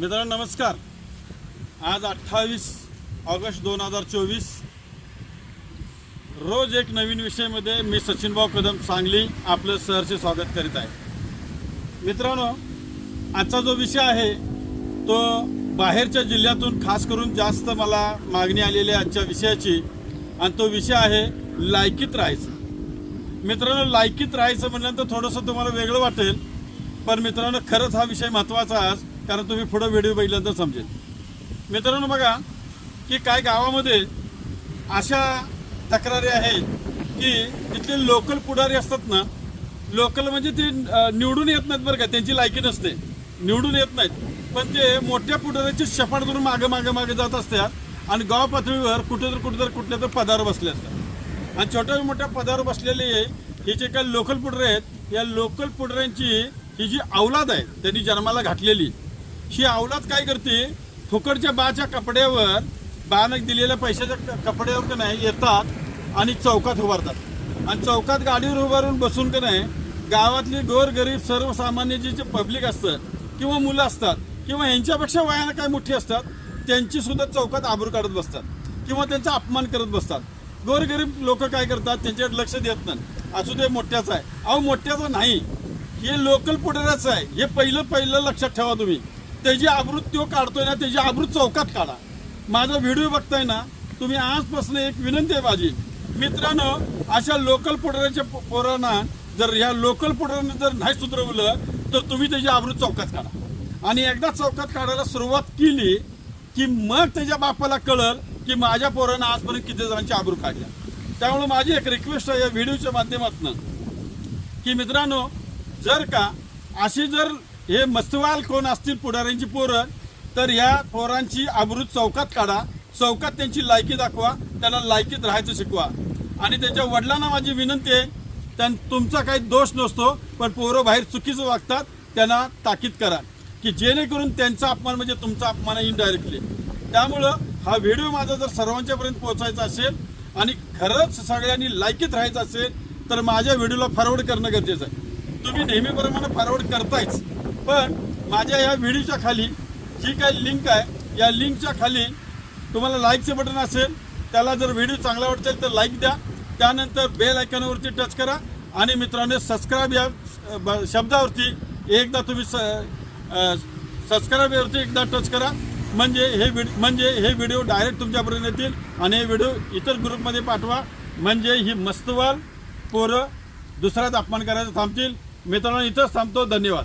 मित्रांनो नमस्कार. आज अठ्ठावीस ऑगस्ट दोन हजार चोवीस. रोज एक नवीन विषयामध्ये मी सचिनभाऊ कदम सांगली आपलं सहर्ष स्वागत करीत आहे. मित्रांनो आजचा जो विषय आहे तो बाहेरच्या जिल्ह्यातून खास करून जास्त मला मागणी आलेली आहे आजच्या विषयाची. आणि तो विषय आहे लायकीत राहायचं. मित्रांनो लायकीत राहायचं म्हटल्यानंतर थोडंसं तुम्हाला वेगळं वाटेल. पण मित्रांनो खरंच हा विषय महत्त्वाचा आहे आज. कारण तुम्ही पुढं व्हिडिओ बघितल्यानंतर समजेल. मित्रांनो बघा की काय गावामध्ये अशा तक्रारी आहेत की तिथले लोकल पुढारी असतात ना लोकल म्हणजे ते निवडून येत नाहीत बरं का त्यांची लायकी नसते. निवडून येत नाहीत. पण ते मोठ्या पुढाऱ्याची शपाट करून मागे मागे मागे जात असतात आणि गाव पातळीवर कुठे तर कुठे तर कुठल्या तर पदावर बसले असतात. आणि छोट्या मोठ्या पदावर बसलेले हे जे काही लोकल पुढरे आहेत या लोकल पुढऱ्यांची ही जी अवलाद आहे त्यांनी जन्माला घातलेली ही अवलाद काय करते? फुकटच्या बाच्या कपड्यावर बानं दिलेल्या पैशाच्या कपड्यावर का नाही येतात आणि चौकात उभारतात. आणि चौकात गाडीवर उभारून बसून का नाही गावातली गोरगरीब सर्वसामान्य जे जे पब्लिक असतं किंवा मुलं असतात किंवा यांच्यापेक्षा वयानं काय मोठी असतात त्यांची सुद्धा चौकात आबरू काढत बसतात किंवा त्यांचा अपमान करत बसतात. गोरगरीब लोक काय करतात त्यांच्याकडे लक्ष देत नाही. असू ते मोठ्याचा आहे. अहो मोठ्याचा नाही. हे लोकल पुढाऱ्याचं आहे. हे पहिलं पहिलं लक्षात ठेवा तुम्ही. त्याची आवृत्ती तो काढतोय ना त्याची आबरूत चौकात काढा. माझा व्हिडिओ बघताय ना तुम्ही आजपासून एक विनंती आहे माझी. मित्रांनो अशा लोकल पोटऱ्याच्या पोरांना जर ह्या लोकल पुढाऱ्यांना जर नाही सुधरवलं तर तुम्ही त्याची आबरूत चौकात काढा. आणि एकदा चौकात काढायला सुरुवात केली की मग त्याच्या बापाला कळल की माझ्या पोरानं आजपर्यंत किती जणांची आबरू काढल्या त्यामुळे माझी एक रिक्वेस्ट आहे या व्हिडिओच्या माध्यमातून की मित्रांनो जर का अशी जर हे मस्तवाल कोण असतील पुढाऱ्यांची पोरं तर ह्या पोरांची अमृत चौकात काढा. चौकात त्यांची लायकी दाखवा त्यांना लायकीत राहायचं शिकवा. आणि त्यांच्या वडिलांना माझी विनंती आहे त्यां तुमचा काही दोष नसतो पण पोरं बाहेर चुकीचं वागतात त्यांना ताकीद करा. की जेणेकरून त्यांचा अपमान म्हणजे तुमचा अपमान आहे इनडायरेक्टली त्यामुळं हा व्हिडिओ माझा जर सर्वांच्यापर्यंत पोहोचायचा असेल आणि खरंच सगळ्यांनी लायकीत राहायचं असेल तर माझ्या व्हिडिओला फॉरवर्ड करणं गरजेचं आहे. तुम्ही नेहमीप्रमाणे फॉरवर्ड करतायच. पण माझ्या या व्हिडिओच्या खाली जी काही लिंक आहे या लिंकच्या खाली तुम्हाला लाईकचं बटन असेल त्याला जर व्हिडिओ चांगला वाटेल तर लाईक द्या. त्यानंतर बेल आयकॉनवरती टच करा. आणि मित्रांनो सबस्क्राईब या ब- शब्दावरती एकदा तुम्ही स सबस्क्राईबवरती एकदा टच करा. म्हणजे हे व्हिड म्हणजे हे व्हिडिओ डायरेक्ट तुमच्यापर्यंत येतील. आणि हे व्हिडिओ इतर ग्रुपमध्ये पाठवा. म्हणजे ही मस्तवाल पोरं दुसऱ्याच अपमान करायचं थांबतील. मित्रांनो इथंच थांबतो. धन्यवाद.